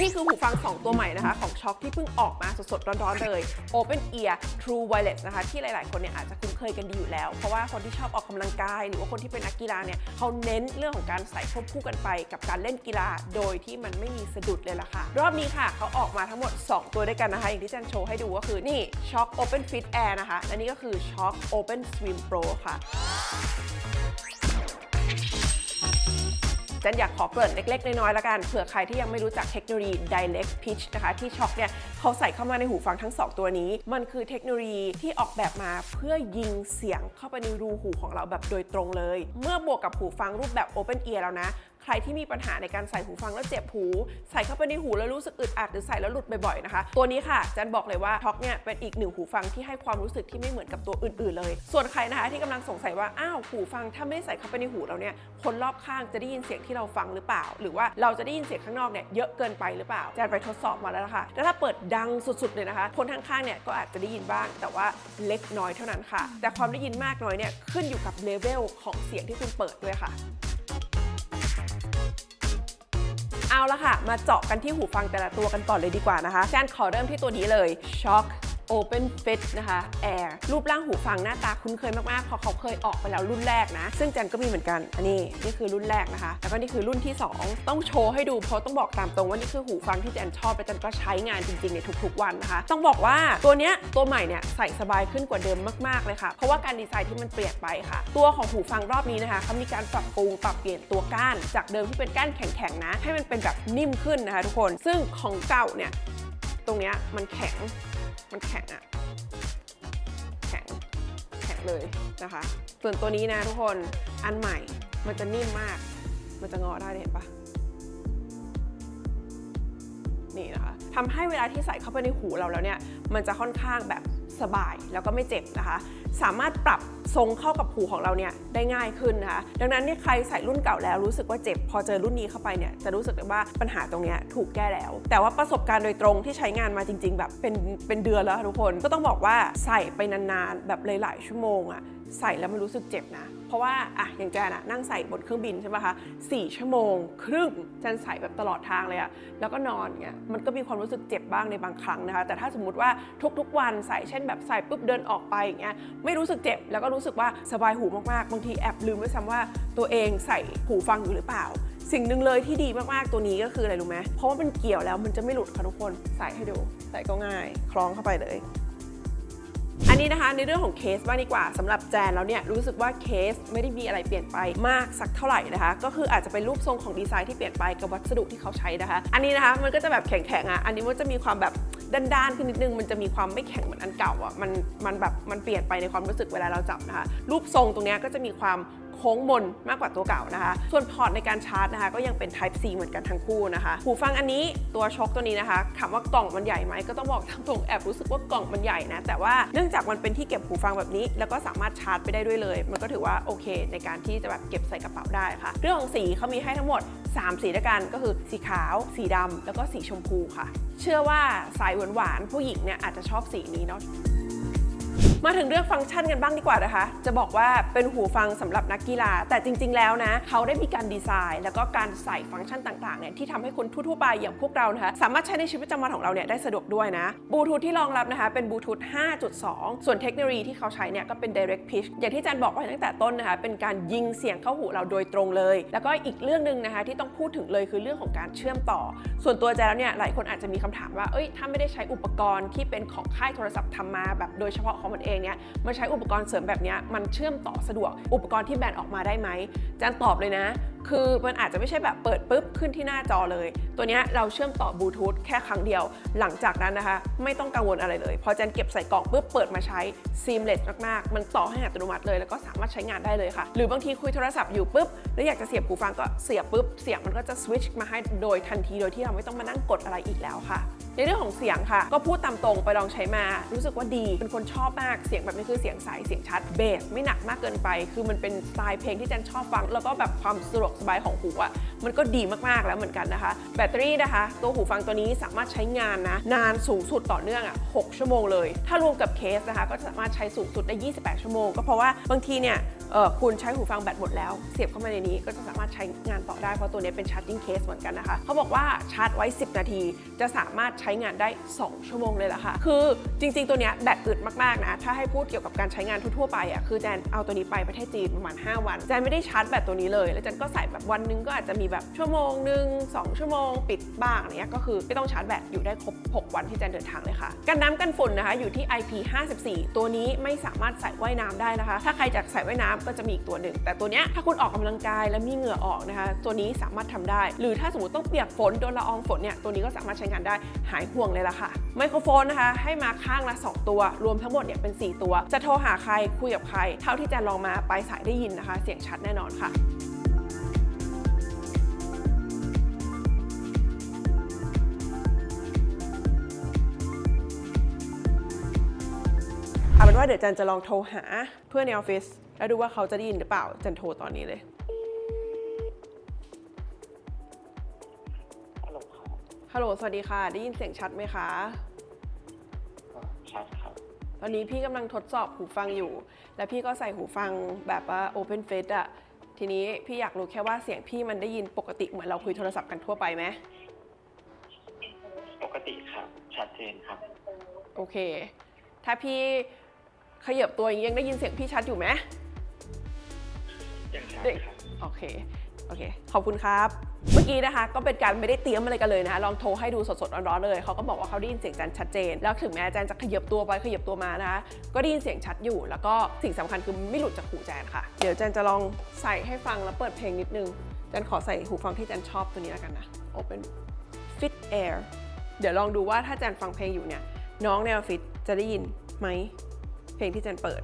นี่คือหูฟัง 2 ตัวใหม่นะคะ ของช็อคที่เพิ่งออกมาสดๆ ร้อนๆ เลย Open Ear True Wireless นะคะ ที่หลายๆ คนเนี่ยอาจจะคุ้นเคยกันดีอยู่แล้ว เพราะว่าคนที่ชอบออกกำลังกาย หรือว่าคนที่เป็นนักกีฬาเนี่ยเขาเน้นเรื่องของการใส่ควบคู่กันไป กับการเล่นกีฬาโดยที่มันไม่มีสะดุดเลยล่ะค่ะ รอบนี้ค่ะเขาออกมาทั้งหมด 2 ตัวด้วยกันนะคะ อย่างที่จันโชว์ให้ดูก็คือนี่ช็อค Open Fit Air นะคะและนี่ก็คือช็อค Open Swim Pro ค่ะ จันอยากขอเกริ่นเล็ก ๆ น้อยๆแล้วกันเผื่อใครที่ยังไม่รู้จักเทคโนโลยี Direct Pitch นะคะที่ช็อคเนี่ยเขาใส่เข้ามาในหูฟังทั้ง 2 ตัวนี้ มันคือเทคโนโลยีที่ออกแบบมาเพื่อยิงเสียงเข้าไปในรูหูของเราแบบโดยตรงเลย เมื่อบวกกับหูฟังรูปแบบ Open Ear แล้วนะ รที่มีปัญหาในการใส่หูฟังแล้วเจ็บหู ใส่เข้าไปในหูแล้วรู้สึกอึดอัดหรือใส่แล้วหลุดบ่อยๆนะคะ ตัวนี้ค่ะจันบอกเลยว่าท็อกเนี่ยเป็นอีกหนึ่งหูฟังที่ให้ความรู้สึกที่ไม่เหมือนกับตัวอื่น ๆ เลย ส่วนใครนะคะที่กำลังสงสัยว่าอ้าวหูฟังถ้าไม่ใส่เข้าไปในหูเราเนี่ยคนรอบข้างจะได้ยินเสียงที่เราฟังหรือเปล่า หรือว่าเราจะได้ยินเสียงข้างนอกเนี่ยเยอะเกินไปหรือเปล่าจันไปทดสอบมาแล้วนะคะแล้วถ้าเปิดดังสุดๆเลยนะคะ คนข้างๆเนี่ยก็อาจจะได้ยินบ้าง แต่ว่าเล็กน้อยเท่านั้นค่ะ แต่ความได้ยินมากน้อยเนี่ยขึ้นอยู่กับเลเวลของเสียงที่คุณเปิดด้วยค่ะ เอาละค่ะ มาเจาะกันที่หูฟังแต่ละตัวกันก่อนเลยดีกว่านะคะแจนขอเริ่มที่ตัวนี้เลย Shock Open Fit นะคะ Air รูปร่างหูฟังหน้าตาคุ้นเคยมากๆเพราะเขาเคยออกไปแล้วรุ่นแรกนะ ซึ่งแจนก็มีเหมือนกัน อันนี้นี่คือรุ่นแรกนะคะ แล้วก็นี่คือรุ่นที่ 2 ต้องโชว์ให้ดูเพราะต้องบอกตามตรงว่านี่คือหูฟังที่แจนชอบและแจนก็ใช้งานจริงๆในทุกๆวันนะคะ ต้องบอกว่าตัวเนี้ยตัวใหม่เนี่ยใส่สบายขึ้นกว่าเดิมมากๆเลยค่ะ เพราะว่าการดีไซน์ที่มันเปลี่ยนไปค่ะ ตัวของหูฟังรอบนี้นะคะเขามีการปรับปรุงปรับเปลี่ยนตัวก้าน จากเดิมที่เป็นก้านแข็งๆนะ ให้มันเป็นแบบนิ่มขึ้นนะคะ ทุกคน ซึ่งของเก่าเนี่ยตรงเนี้ยมันแข็ง มันแข็งอะแข็งแข็งเลยนะคะ ส่วนตัวนี้นะทุกคนอันใหม่มันจะนิ่มมาก มันจะงอได้เห็นปะนี่นะคะทำให้เวลาที่ใส่เข้าไปในหูเราแล้วเนี่ย มันจะค่อนข้างแบบ สบายแล้วก็ไม่เจ็บนะคะ สามารถปรับทรงเข้ากับหูของเราเนี่ยได้ง่ายขึ้นนะคะ ดังนั้นเนี่ยใครใส่รุ่นเก่าแล้วรู้สึกว่าเจ็บ พอเจอรุ่นนี้เข้าไปเนี่ยจะรู้สึกเลยว่าปัญหาตรงเนี้ยถูกแก้แล้ว แต่ว่าประสบการณ์โดยตรงที่ใช้งานมาจริง ๆ แบบเป็นเป็นเดือนแล้วทุกคนก็ต้องบอกว่าใส่ไปนานๆแบบหลายๆชั่วโมงอะใส่แล้วมันรู้สึกเจ็บนะ เพราะว่าอะอย่างแจนอะนั่งใส่บนเครื่องบินใช่ไหมคะสี่ชั่วโมง ครึ่งแจนใส่แบบตลอดทางเลยอะแล้วก็นอนเงี้ยมันก็มีความรู้สึกเจ็บบ้างในบางครั้งนะคะ แต่ถ้าสมมุติว่าทุกๆ วันใส่เช่นแบบใส่ปุ๊บเดินออกไปอย่างเงี้ยไม่รู้สึกเจ็บแล้วก็รู้สึกว่าสบายหูมากๆบางทีแอบลืมด้วยซ้ำว่าตัวเองใส่หูฟังอยู่หรือเปล่าสิ่งหนึ่งเลยที่ดีมาก ๆ ตัวนี้ก็คืออะไรรู้ไหมเพราะว่ามันเกี่ยวแล้วมันจะไม่หลุดค่ะทุกคน ใส่ให้ดู ใส่ก็ง่าย คล้องเข้าไปเลย อันนี้นะคะในเรื่องของเคสบ้างดีกว่าสำหรับแจนแล้วเนี่ยรู้สึกว่าเคสไม่ได้มีอะไรเปลี่ยนไปมากสักเท่าไหร่นะคะ ก็คืออาจจะเป็นรูปทรงของดีไซน์ที่เปลี่ยนไปกับวัสดุที่เขาใช้นะคะ อันนี้นะคะมันก็จะแบบแข็งๆอะอันนี้มันจะมีความแบบด้านๆขึ้นนิดนึงมันจะมีความไม่แข็งเหมือนอันเก่าอะมันมันแบบมันเปลี่ยนไปในความรู้สึกเวลาเราจับนะคะรูปทรงตรงนี้ก็จะมีความ โค้งมนมากกว่าตัวเก่านะคะ ส่วนพอร์ตในการชาร์จนะคะ ก็ยังเป็น Type C เหมือนกันทั้งคู่นะคะ หูฟังอันนี้ตัวช็อคตัวนี้นะคะถามว่ากล่องมันใหญ่ไหมก็ต้องบอกตามตรงแอบรู้สึกว่ากล่องมันใหญ่นะ แต่ว่าเนื่องจากมันเป็นที่เก็บหูฟังแบบนี้ แล้วก็สามารถชาร์จไปได้ด้วยเลย มันก็ถือว่าโอเค ในการที่จะแบบเก็บใส่กระเป๋าได้ค่ะ เรื่องของสีเขามีให้ทั้งหมด 3 สีด้วยกันก็คือสีขาว สีดำแล้วก็สีชมพูค่ะ เชื่อว่าสายหวานๆผู้หญิงเนี่ยอาจจะชอบสีนี้เนาะมาถึงเรื่องฟังก์ชันกันบ้างดีกว่านะคะ จะบอกว่าเป็นหูฟังสำหรับนักกีฬา แต่จริง ๆ แล้วนะ เขาได้มีการดีไซน์ แล้วก็การใส่ฟังก์ชันต่างๆเนี่ยที่ทำให้คนทั่วๆไปอย่างพวกเรานะคะสามารถใช้ในชีวิตประจำวันของเราเนี่ยได้สะดวกด้วยนะบลูทูธที่รองรับนะคะเป็นบลูทูธ5.2 ส่วนเทคโนโลยีที่เขาใช้เนี่ยก็เป็น direct pitch อย่างที่จันบอกไว้ตั้งแต่ต้นนะคะ เป็นการยิงเสียงเข้าหูเราโดยตรงเลย แล้วก็อีกเรื่องหนึ่งนะคะที่ต้องพูดถึงเลยคือเรื่องของการเชื่อมต่อ ส่วนตัวอาจแล้วเนี่ยหลายคนอาจจะมีคำถามว่าเอ้ยถ้าไม่ได้ใช้อุปกรณ์ที่เป็นของค่ายโทรศัพท์ทำมาแบบโดยเฉพาะของมันเองเนี่ยมาใช้อุปกรณ์เสริมแบบนี้มันเชื่อมต่อสะดวก อุปกรณ์ที่แบนออกมาได้ไหมจารย์ตอบเลยนะ คือมันอาจจะไม่ใช่แบบเปิดปุ๊บขึ้นที่หน้าจอเลย ตัวนี้เราเชื่อมต่อบลูทูธแค่ครั้งเดียว หลังจากนั้นนะคะ ไม่ต้องกังวลอะไรเลย พอจารย์เก็บใส่กล่องปุ๊บเปิดมาใช้ seamless มากๆ มันต่อให้อัตโนมัติเลย แล้วก็สามารถใช้งานได้เลยค่ะ หรือบางทีคุยโทรศัพท์อยู่ปุ๊บแล้วอยากจะเสียบหูฟังก็เสียบปุ๊บเสียงมันก็จะสวิตช์มาให้โดยทันทีโดยที่เราไม่ต้องมานั่งกดอะไรอีกแล้วค่ะ ในเรื่องของเสียงค่ะ ก็พูดตามตรงไปลองใช้มา รู้สึกว่าดี เป็นคนชอบมาก เสียงแบบนี้คือเสียงใส เสียงชัด เบสไม่หนักมากเกินไป คือมันเป็นสไตล์เพลงที่แจนชอบฟัง แล้วก็แบบความสะดวกสบายของหูอะมันก็ดีมากๆแล้วเหมือนกันนะคะ แบตเตอรี่นะคะ ตัวหูฟังตัวนี้สามารถใช้งานนะ นานสูงสุดต่อเนื่องอะ6ชั่วโมงเลย ถ้ารวมกับเคสนะคะ ก็สามารถใช้สูงสุดได้ 28 ชั่วโมง ก็เพราะว่าบางทีเนี่ย คุณใช้หูฟังแบตหมดแล้ว เสียบเข้ามาในนี้ก็จะสามารถใช้งานต่อได้ เพราะตัวนี้เป็นชาร์จิ่งเคสเหมือนกันนะคะ เขาบอกว่าชาร์จไว้ 10 นาที จะสามารถใช้งานได้ 2 ชั่วโมงเลยล่ะค่ะ คือจริง ๆ ตัวนี้แบตอึดมาก ๆ นะ ถ้าให้พูดเกี่ยวกับการใช้งานทั่ว ๆ ไปอะคือแจนเอาตัวนี้ไปประเทศจีนประมาณ 5 วัน แจนไม่ได้ชาร์จแบตตัวนี้เลย แล้วแจนก็ใส่แบบวันหนึงก็อาจจะมีแบบชั่วโมงหนึ่งสองชั่วโมงปิดบ้างเงี้ยก็คือไม่ต้องชาร์จแบตอยู่ได้ครบ 6 วันที่แจนเดินทางเลยค่ะ กันน้ำกันฝุ่นนะคะอยู่ที่ IP54 ตัวนี้ไม่สามารถใส่ว่ายน้ำได้นะคะ ถ้าใครจะใส่ว่ายน้ำก็จะมีอีกตัวหนึ่ง แต่ตัวเนี้ยถ้าคุณออกกำลังกายและมีเหงื่อออกนะคะ ตัวนี้สามารถทำได้ หรือถ้าสมมติต้องเปียกฝนโดนละอองฝนเนี่ยตัวนี้ก็สามารถใช้งานได้หายห่วงเลยล่ะค่ะไมโครโฟนนะคะให้มาข้างละ 2 ตัว รวมทั้งหมดเนี่ยเป็น 4 ตัว จะโทรหาใครคุยกับใคร เท่าที่จะลองมาปลายสายได้ยินนะคะ เสียงชัดแน่นอนค่ะ ว่าเดี๋ยวจันจะลองโทรหาเพื่อนในออฟฟิศแล้วดูว่าเขาจะได้ยินหรือเปล่าจันโทรตอนนี้เลยฮัลโหลครับฮัลโหลสวัสดีค่ะ ได้ยินเสียงชัดไหมคะอ่าชัดครับ ตอนนี้พี่กำลังทดสอบหูฟังอยู่ และพี่ก็ใส่หูฟังแบบว่า Open f a c e อะทีนี้พี่อยากรู้แค่ว่าเสียงพี่มันได้ยินปกติเหมือนเราคุยโทรศัพท์กันทั่วไปไหมปกติครับ ชัดเจนครับ โอเค ถ้าพี่ ขยับตัวอย่างนี้ยังได้ยินเสียงพี่ชัดอยู่ไหมยังชัดเด็กครับโอเคโอเค ขอบคุณครับ เมื่อกี้นะคะ ก็เป็นการไม่ได้เตรียมอะไรกันเลยนะคะ ลองโทรให้ดูสดๆร้อนๆเลย เขาก็บอกว่าเขาได้ยินเสียงจันชัดเจน แล้วถึงแม้อาจารย์จะขยับตัวไปขยับตัวมานะคะ ก็ได้ยินเสียงชัดอยู่ แล้วก็สิ่งสำคัญคือไม่หลุดจากหูแจนค่ะ เดี๋ยวแจนจะลองใส่ให้ฟังแล้วเปิดเพลงนิดนึงแจนขอใส่หูฟังที่แจนชอบตัวนี้แล้วกันนะ Open Fit Air เดี๋ยวลองดูว่าถ้าแจนฟังเพลงอยู่เนี่ย น้องในออฟฟิศจะได้ยินไหม เพลงที่แจนเปิด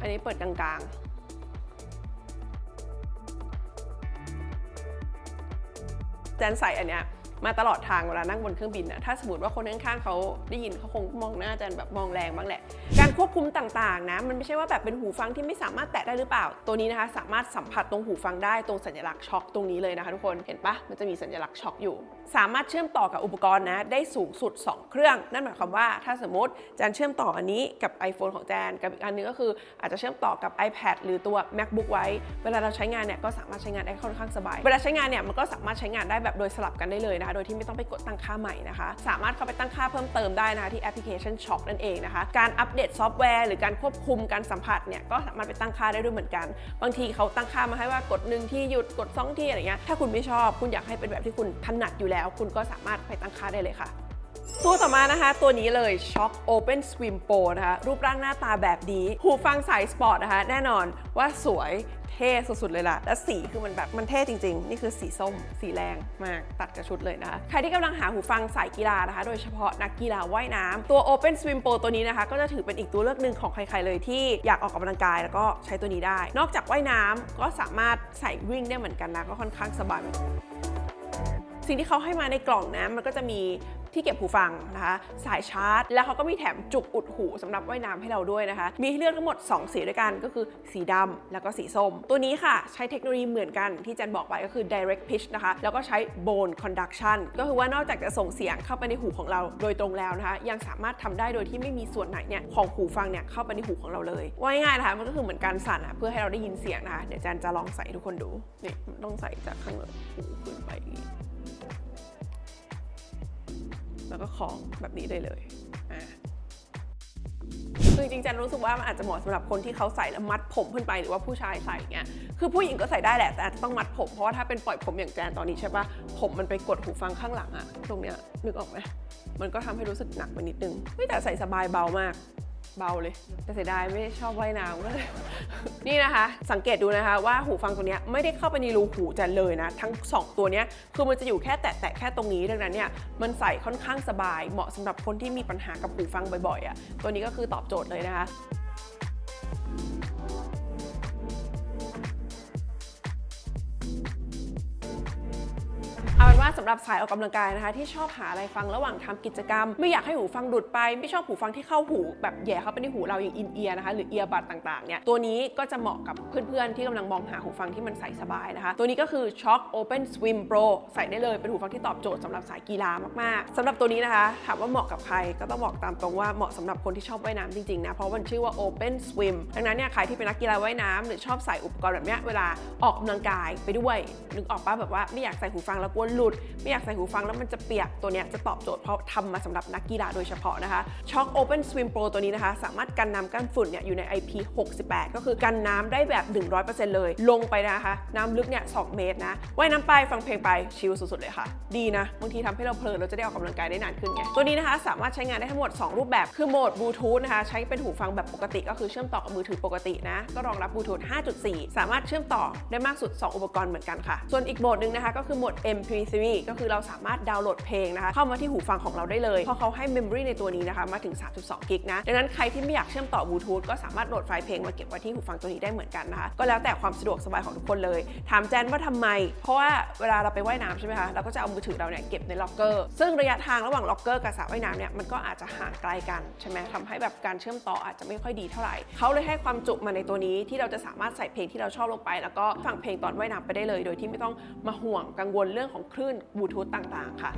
อันนี้เปิดกลางๆแจนใส่อันเนี้ยมาตลอดทางเวลานั่งบนเครื่องบินนะถ้าสมมติว่าคนข้างๆเขาได้ยินเขาคงมองหน้าแจนแบบมองแรงบ้างแหละ การควบคุมต่างๆนะมันไม่ใช่ว่าแบบเป็นหูฟังที่ไม่สามารถแตะได้หรือเปล่า ตัวนี้นะคะสามารถสัมผัสตรงหูฟังได้ตรงสัญลักษณ์ช็อคตรงนี้เลยนะคะทุกคนเห็นปะมันจะมีสัญลักษณ์ช็อคอยู่ สามารถเชื่อมต่อกับอุปกรณ์นะได้สูงสุด 2 เครื่อง นั่นหมายความว่าถ้าสมมติแจนเชื่อมต่ออันนี้กับ iPhone ของแจนกับอีกอันนึงก็คืออาจจะเชื่อมต่อกับ iPad หรือตัว MacBook ไว้ เวลาเราใช้งานเนี่ยก็สามารถใช้งานได้ค่อนข้างสบาย เวลาใช้งานเนี่ยมันก็สามารถใช้งานได้แบบโดยสลับกันได้เลยนะคะโดยที่ไม่ต้องไปกดตั้งค่าใหม่นะคะ สามารถเข้าไปตั้งค่าเพิ่มเติมได้นะคะที่แอปพลิเคชัน Shop นั่นเองนะคะ การอัปเดตซอฟต์แวร์หรือการควบคุมการสัมผัสเนี่ยก็สามารถไปตั้งค่าได้ด้วยเหมือนกัน บางทีเขาตั้งค่ามาให้ว่ากดหนึ่งที่หยุดกดสองที่อะไรเงี้ยถ้าคุณไม่ชอบคุณอยากให้เป็นแบบที่คุณถนัดอยู่แล้วคุณก็สามารถไปตั้งค่าได้เลยค่ะ ตัวต่อมานะคะ ตัวนี้เลย Shock Open Swim Pro นะคะ รูปร่างหน้าตาแบบนี้ หูฟังสายสปอร์ตนะคะ แน่นอนว่าสวยเท่สุดๆเลยล่ะ และสีคือมันแบบมันเท่จริงๆ นี่คือสีส้ม สีแรงมากตัดกับชุดเลยนะคะ ใครที่กำลังหาหูฟังสายกีฬานะคะ โดยเฉพาะนักกีฬาว่ายน้ำตัว Open Swim Pro ตัวนี้นะคะ ก็จะถือเป็นอีกตัวเลือกหนึ่งของใครๆเลยที่อยากออกกำลังกายแล้วก็ใช้ตัวนี้ได้ นอกจากว่ายน้ำก็สามารถใส่วิ่งได้เหมือนกันนะ ก็ค่อนข้างสบาย สิ่งที่เขาให้มาในกล่องนะมันก็จะมีที่เก็บหูฟังนะคะ สายชาร์จ แล้วเขาก็มีแถมจุกอุดหูสำหรับว่ายน้ำให้เราด้วยนะคะ มีให้เลือกทั้งหมด 2 สีด้วยกันก็คือสีดำแล้วก็สีส้ม ตัวนี้ค่ะ ใช้เทคโนโลยีเหมือนกันที่แจนบอกไปก็คือ direct pitch นะคะ แล้วก็ใช้ bone conduction ก็คือว่านอกจากจะส่งเสียงเข้าไปในหูของเราโดยตรงแล้วนะคะ ยังสามารถทำได้โดยที่ไม่มีส่วนไหนเนี่ยของหูฟังเนี่ยเข้าไปในหูของเราเลยว่าง่ายๆนะคะมันก็คือเหมือนการสั่นอะเพื่อให้เราได้ยินเสียงนะคะเดี๋ยวแจนจะลองใส่ทุกคนดูนี่ต้องใส่จากข้างหลังหูขึ้นไปอีก แล้วก็คล้องแบบนี้ได้เลยอ่าคือจริงๆจันรู้สึกว่ามันอาจจะเหมาะสำหรับคนที่เขาใส่แล้วมัดผมขึ้นไปหรือว่าผู้ชายใส่เงี้ย คือผู้หญิงก็ใส่ได้แหละแต่อาจจะต้องมัดผมเพราะว่าถ้าเป็นปล่อยผมอย่างแจนตอนนี้ใช่ปะผมมันไปกดหูฟังข้างหลังอะตรงเนี้ยนึกออกไหมมันก็ทำให้รู้สึกหนักไปนิดนึงแต่ใส่สบายเบามาก เบาเลย แต่เสียดายไม่ชอบว่ายน้ำก็เลย นี่นะคะ สังเกตดูนะคะว่าหูฟังตัวนี้ไม่ได้เข้าไปในรูหูจันเลยนะ ทั้ง 2 ตัวนี้คือมันจะอยู่แค่แตะๆแค่ตรงนี้ดังนั้นเนี่ยมันใส่ค่อนข้างสบาย เหมาะสำหรับคนที่มีปัญหากับหูฟังบ่อยๆอะ่ะตัวนี้ก็คือตอบโจทย์เลยนะคะ ว่าว่าสำหรับสายออกกำลังกายนะคะ ที่ชอบหาอะไรฟังระหว่างทำกิจกรรม ไม่อยากให้หูฟังดุดไป ไม่ชอบหูฟังที่เข้าหูแบบแย่เข้าไปในหูเราอย่างอินเอียนะคะหรือเอียบัดต่างๆเนี่ยตัวนี้ก็จะเหมาะกับเพื่อนๆที่กำลังมองหาหูฟังที่มันใส่สบายนะคะ ตัวนี้ก็คือ Shock Open Swim Pro ใส่ได้เลยเป็นหูฟังที่ตอบโจทย์สำหรับสายกีฬามากๆสำหรับตัวนี้นะคะถามว่าเหมาะกับใครก็ต้องบอกตามตรงว่าเหมาะสำหรับคนที่ชอบว่ายน้ำจริงๆนะเพราะมันชื่อว่า Open Swim ดังนั้นเนี่ยใครที่เป็นนักกีฬาว่ายน้ำหรือชอบใส่อุปกรณ์แบบเนี้ยเวลาออกกำลังกายไปด้วยนึกออกปะแบบว่าไม่อยากใส่หูฟังแล้วกลัวหลุดไม่อยากใส่หูฟังแล้วมันจะเปียกตัวเนี้ยจะตอบโจทย์เพราะทำมาสำหรับนักกีฬาโดยเฉพาะนะคะ Shock Open Swim Pro ตัวนี้นะคะ สามารถกันน้ำกันฝุ่นเนี่ยอยู่ใน IP68 ก็คือกันน้ำได้แบบ 100%เลย ลงไปนะคะ น้ำลึกเนี่ย 2 เมตรนะว่ายน้ำไปฟังเพลงไปชิลสุดๆเลยค่ะ ดีนะ บางทีทำให้เราเพลินเราจะได้ออกกำลังกายได้นานขึ้นไง ตัวนี้นะคะ สามารถใช้งานได้ทั้งหมด 2 รูปแบบ คือโหมดบลูทูธนะคะ ใช้เป็นหูฟังแบบปกติ ก็คือเชื่อมต่อกับมือถือปกตินะ ก็รองรับบลูทูธ5.4 สามารถเชื่อมต่อได้มากสุด 2 อุปกรณ์เหมือนกันค่ะ ส่วนอีกโหมดหนึ่งนะคะก็คือโหมด MP3 ก็คือเราสามารถดาวน์โหลดเพลงนะคะเข้ามาที่หูฟังของเราได้เลยเพราะเขาให้ Memory ในตัวนี้นะคะมาถึง 3.2 กิกนะดังนั้นใครที่ไม่อยากเชื่อมต่อบลูทูธก็สามารถโหลดไฟล์เพลงมาเก็บไว้ที่หูฟังตัวนี้ได้เหมือนกันนะคะก็แล้วแต่ความสะดวกสบายของทุกคนเลย ถามแจนว่าทำไม เพราะว่าเวลาเราไปว่ายน้ำใช่ไหมคะเราก็จะเอามือถือเราเนี่ยเก็บในล็อกเกอร์ซึ่งระยะทางระหว่างล็อกเกอร์กับสระว่ายน้ำเนี่ยมันก็อาจจะห่างไกลกันใช่ไหมทำให้แบบการเชื่อมต่ออาจจะไม่ค่อยดีเท่าไหร่เขาเลยให้ความจุมาในตัวนี้ที่เราจะสามารถใส่เพลงที่เราชอบลงไป แล้วก็ฟังเพลงตอนว่ายน้ำไปได้เลย โดยที่ไม่ต้องมาห่วงกังวลเรื่องของคลื่นบลูทูธต่างๆค่ะ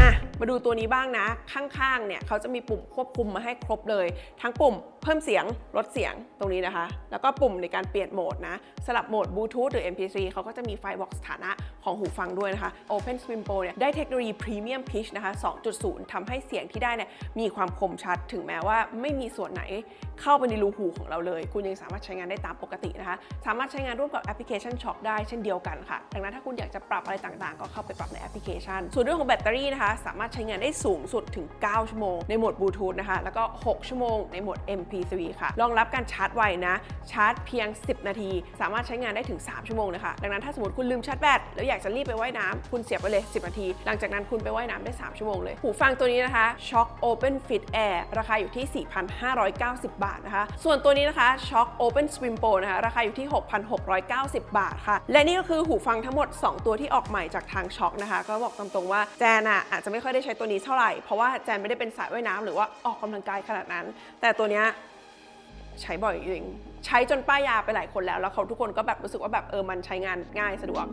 อะมาดูตัวนี้บ้างนะ ข้างๆ เนี่ยเขาจะมีปุ่มควบคุมมาให้ครบเลย ทั้งปุ่มเพิ่มเสียงลดเสียงตรงนี้นะคะ แล้วก็ปุ่มในการเปลี่ยนโหมดนะ สลับโหมดบลูทูธหรือ MP3 เขาก็จะมีไฟบอกสถานะ ของหูฟังด้วยนะคะ Open Swim Pro เนี่ยได้เทคโนโลยี Premium Pitch นะคะ 2.0ทำให้เสียงที่ได้เนี่ยมีความคมชัดถึงแม้ว่าไม่มีส่วนไหนเข้าไปในรูหูของเราเลย คุณยังสามารถใช้งานได้ตามปกตินะคะ สามารถใช้งานร่วมกับแอปพลิเคชัน Shock ได้เช่นเดียวกันค่ะ ดังนั้นถ้าคุณอยากจะปรับอะไรต่างๆ ก็เข้าไปปรับในแอปพลิเคชัน ส่วนเรื่องของแบตเตอรี่นะคะ สามารถใช้งานได้สูงสุดถึง 9 ชั่วโมง ในโหมดบลูทูธนะคะ แล้วก็ 6 ชั่วโมงในโหมด MP3 ค่ะ รองรับการชาร์จไวนะ ชาร์จเพียง 10 นาที สามารถใช้งานได้ถึง 3 ชั่วโมงนะคะ ดังนั้นถ้าสมมติคุณลืมชาร์จแบตแล้วอยากจะรีบไปว่ายน้ำคุณเสียบไปเลย 10 นาที หลังจากนั้นคุณไปว่ายน้ำได้ 3 ชั่วโมงเลย หูฟังตัวนี้นะคะ Shock Open Fit Air ราคาอยู่ที่ 4,590 บาทนะคะ ส่วนตัวนี้นะคะ Shock Open Swim Pro นะคะ ราคาอยู่ที่ 6,690 บาทค่ะ และนี่ก็คือหูฟังทั้งหมด 2 ตัวที่ออกใหม่จากทาง Shock นะคะ ก็บอกตามตรงว่าแจนอะอาจจะไม่ค่อยได้ใช้ตัวนี้เท่าไหร่ เพราะว่าแจนไม่ได้เป็นสายว่ายน้ำหรือว่าออกกำลังกายขนาดนั้น แต่ตัวเนี้ยใช้บ่อยจริง ใช้จนป้ายยาไปหลายคนแล้ว แล้วเขาทุกคนก็แบบรู้สึกว่าแบบเออมันใช้งานง่ายสะดวก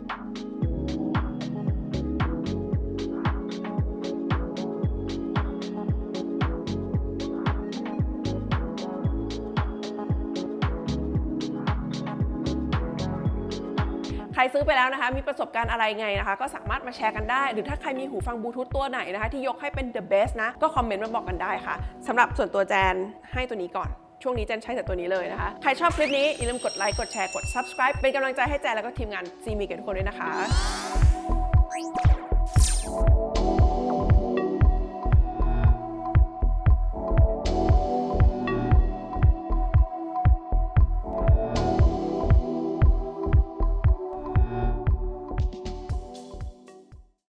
รซื้อไปแล้วนะคะ มีประสบการณ์อะไรไงนะคะ ก็สามารถมาแชร์กันได้ หรือถ้าใครมีหูฟังบลูทูธตัวไหนนะคะ ที่ยกให้เป็น the best นะ ก็คอมเมนต์มาบอกกันได้ค่ะสำหรับส่วนตัวแจนให้ตัวนี้ก่อนช่วงนี้แจนใช้แต่ตัวนี้เลยนะคะ ใครชอบคลิปนี้อย่าลืมกดไลค์ กดแชร์ กด subscribe เป็นกำลังใจให้แจนแล้วก็ทีมงานซีมีกันทุกคนด้วยนะคะ